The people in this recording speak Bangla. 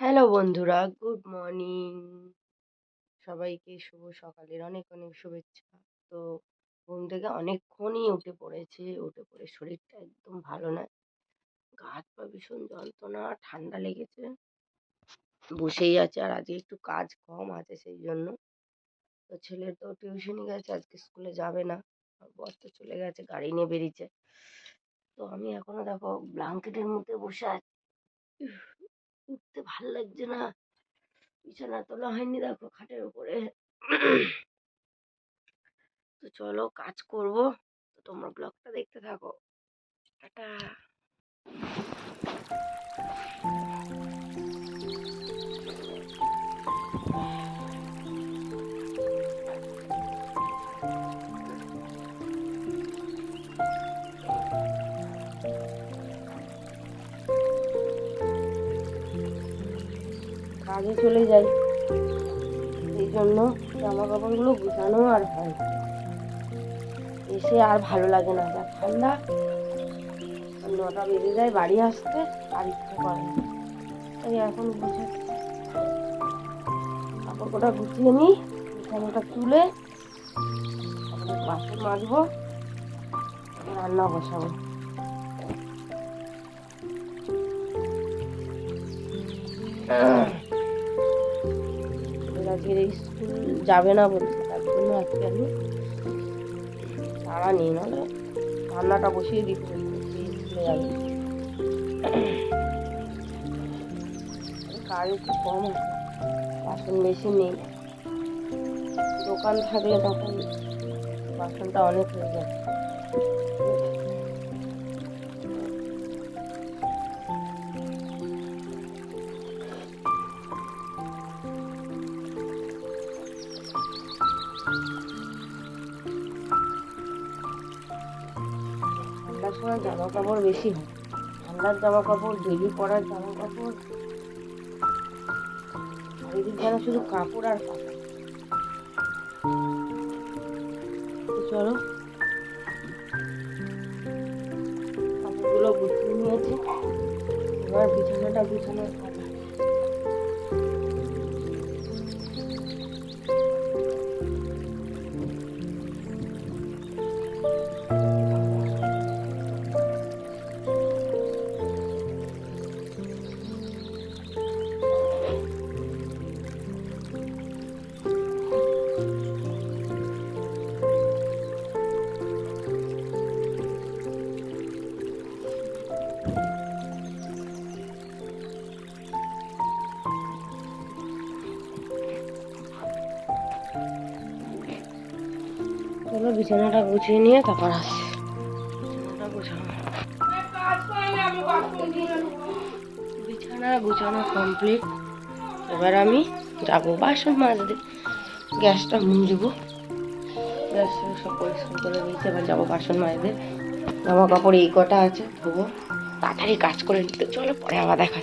হ্যালো বন্ধুরা, গুড মর্নিং। সবাইকে শুভ সকালের অনেক অনেক শুভেচ্ছা। তো ঘুম থেকে অনেকক্ষণই উঠে পড়েছে, উঠে পড়ে শরীরটা একদম ভালো নয়। গা হাত পা ভীষণ যন্ত্রণা, ঠান্ডা লেগেছে। বসেই আছে আর আজকে একটু কাজ কম আছে সেই জন্য। তো ছেলের তো টিউশনি গেছে, আজকে স্কুলে যাবে না। বর তো চলে গেছে, গাড়ি নিয়ে বেরিয়েছে। তো আমি এখনও দেখো ব্ল্যাঙ্কেটের মধ্যে বসে আছি উঠতে ভালো লাগছে না। বিছানা তোলা হয়নি দেখো খাটের উপরে। তো চলো কাজ করব। তো তোমরা ব্লগটা দেখতে থাকো। টাটা। কাজে চলে যাই। এই জন্য জামা কাপড়গুলো গুছানো আর হয়। এসে আর ভালো লাগে না। যা ঠান্ডা নটা বেজে যায় বাড়ি আসতে আর ইচ্ছে করে। তাই এখন গুছে কাপড় কটা গুছিয়ে নিই বিছানাটা তুলে বাসন মাজবো, রান্না বসাবো। ওরা আজকে স্কুল যাবে না বলছে, তার জন্য আজকে আমি তারা নিই নাহলে রান্নাটা বসিয়ে দিতে স্কুলে যাবে। কাজ একটু কম বাসন বেশি নেই। দোকান থাকলে তখন বাসনটা অনেক হয়ে যায়। সময় জামা কাপড় বেশি হয়। ঠান্ডার জামা কাপড় ডেলি পরার জামা কাপড় চারিদিক শুধু কাপড় আর কাপড় চলো। কাপড়গুলো গুছিয়ে নিয়েছি। এবার বিছানাটা গুছানোর চলো, বিছানাটা গুছিয়ে নিয়ে তারপর আসছি বিছানা গুছানো কমপ্লিট এবার আমি যাব বাসন মাজতে। গ্যাসটা মুছবো। গ্যাস সব পরিষ্কার করে দিয়েছে। এবার যাব বাসন মাজতে। জামা কাপড় এই কটা আছে, ধোবো। তাড়াতাড়ি কাজ করে নিতে। চলো, পরে আবার দেখা